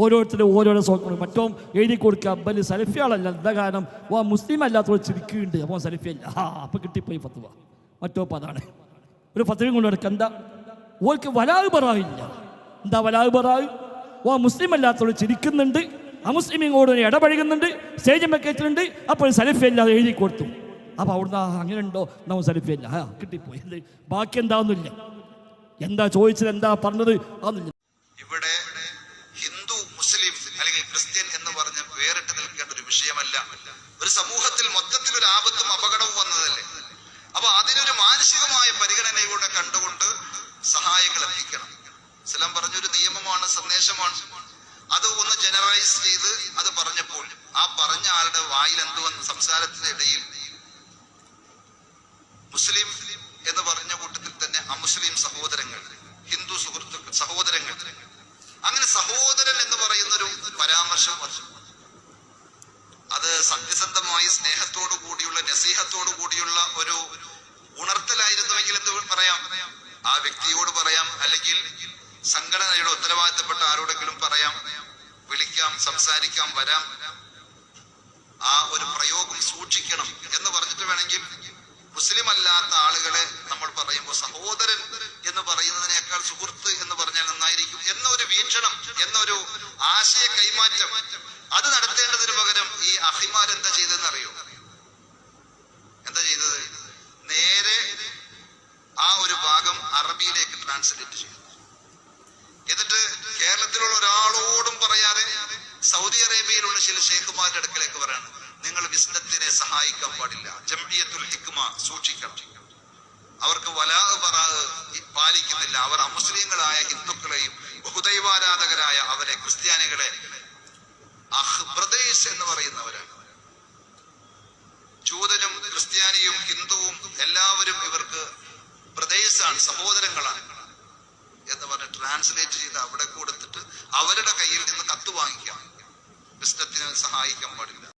ഓരോരുത്തരും ഓരോരോ സോക്കണം മറ്റോ എഴുതി കൊടുക്കുക. അബ്ബൽ സലഫിയാളല്ല. എന്താ കാരണം? ഓ മുസ്ലിം അല്ലാത്തവർ ചിരിക്കുന്നുണ്ട് അപ്പോൾ സലഫിയല്ല. ആ അപ്പം കിട്ടിപ്പോയി ഫത്തുവ മറ്റോ അതാണ്. ഒരു ഫത്തുവയും കൊണ്ട് നടക്കുക എന്താ? ഓൾക്ക് വലാവ് പറയില്ല എന്താ വലാവ് പറയു ഓ മുസ്ലിം അല്ലാത്തവർ ചിരിക്കുന്നുണ്ട്. ആ അമുസ്ലിമിങ്ങോട് ഇടപഴകുന്നുണ്ട്. സ്റ്റേജ് വെക്കറ്റിലുണ്ട് അപ്പോൾ സലഫി അല്ലാതെ എഴുതി കൊടുത്തു. അപ്പോൾ അവിടുന്ന് അങ്ങനെ ഉണ്ടോ നമ്മൾ സലഫി അല്ല ആ കിട്ടിപ്പോയി. ബാക്കി എന്താവുന്നില്ല. എന്താ ചോദിച്ചത്? എന്താ പറഞ്ഞത്? അതൊന്നുമില്ല. അല്ലെങ്കിൽ ക്രിസ്ത്യൻ എന്ന് പറഞ്ഞ് വേറിട്ട് നിൽക്കേണ്ട ഒരു വിഷയമല്ല. ഒരു സമൂഹത്തിൽ മൊത്തത്തിൽ ഒരു ആപത്തും അപകടവും വന്നതല്ലേ? അപ്പൊ അതിനൊരു മാനസികമായ പരിഗണനയിലൂടെ കണ്ടുകൊണ്ട് സഹായങ്ങൾ എത്തിക്കണം. ഇസ്ലാം പറഞ്ഞൊരു നിയമമാണ് സന്ദേശമാണ്. അത് ഒന്ന് ജനറലൈസ് ചെയ്ത് അത് പറഞ്ഞപ്പോൾ ആ പറഞ്ഞ ആളുടെ വായിൽ എന്ത് വന്ന്? സംസാരത്തിനിടയിൽ മുസ്ലിം എന്ന് പറഞ്ഞ കൂട്ടത്തിൽ തന്നെ അമുസ്ലിം സഹോദരങ്ങൾ ഹിന്ദു സുഹൃത്തുക്കൾ സഹോദരങ്ങൾ അങ്ങനെ സഹോദരൻ എന്ന് പറയുന്ന ഒരു പരാമർശം വന്നു അത് സത്യസന്ധമായി സ്നേഹത്തോടു കൂടിയുള്ള നസീഹത്തോടു കൂടിയുള്ള ഒരു ഉണർത്തലായിരുന്നുവെങ്കിൽ എന്ത് പറയാം? ആ വ്യക്തിയോട് പറയാം. അല്ലെങ്കിൽ സംഘടനയുടെ ഉത്തരവാദിത്തപ്പെട്ട ആരോടെങ്കിലും പറയാം. വിളിക്കാം സംസാരിക്കാം വരാം. ആ ഒരു പ്രയോഗം സൂക്ഷിക്കണം എന്ന് പറഞ്ഞിട്ട് വേണമെങ്കിൽ മുസ്ലിം അല്ലാത്ത ആളുകളെ നമ്മൾ പറയുമ്പോൾ സഹോദരൻ എന്ന് പറയുന്നതിനേക്കാൾ സുഹൃത്ത് എന്ന് പറഞ്ഞാൽ നന്നായിരിക്കും എന്നൊരു വീക്ഷണം എന്നൊരു ആശയ കൈമാറ്റം. അത് നടത്തേണ്ടതിന് പകരം ഈ അഹിമാർ എന്താ ചെയ്തതെന്ന് അറിയോ എന്താ ചെയ്തത് നേരെ ആ ഒരു ഭാഗം അറബിയിലേക്ക് ട്രാൻസ്ലേറ്റ് ചെയ്തു. എന്നിട്ട് കേരളത്തിലുള്ള ഒരാളോടും പറയാതെ സൗദി അറേബ്യയിലുള്ള ചില ഷെയ്ഖുമാരുടെ അടുക്കലേക്ക് പറയാണ് നിങ്ങൾ വിസ്ഡത്തിനെ സഹായിക്കാൻ പാടില്ല. ജംഇയത്തുൽ ഹിക്മ സൂക്ഷിക്കണം. അവർക്ക് വലാ പറാഹ് പാലിക്കുന്നില്ല. അവർ അമുസ്ലിങ്ങളായ ഹിന്ദുക്കളെയും ബഹുദൈവാരാധകരായ അവരെ ക്രിസ്ത്യാനികളെ അഹ് ബ്രദേശ് എന്ന് പറയുന്നവരാണ്. ജൂതനും സഹോദരങ്ങളാണ്. എന്ന് പറഞ്ഞ് ട്രാൻസ്ലേറ്റ് ചെയ്ത് അവിടെ കൊടുത്തിട്ട് അവരുടെ കയ്യിൽ നിന്ന് കത്ത് വാങ്ങിക്കാം. ബിസിനത്തിന് സഹായിക്കാൻ പാടില്ല.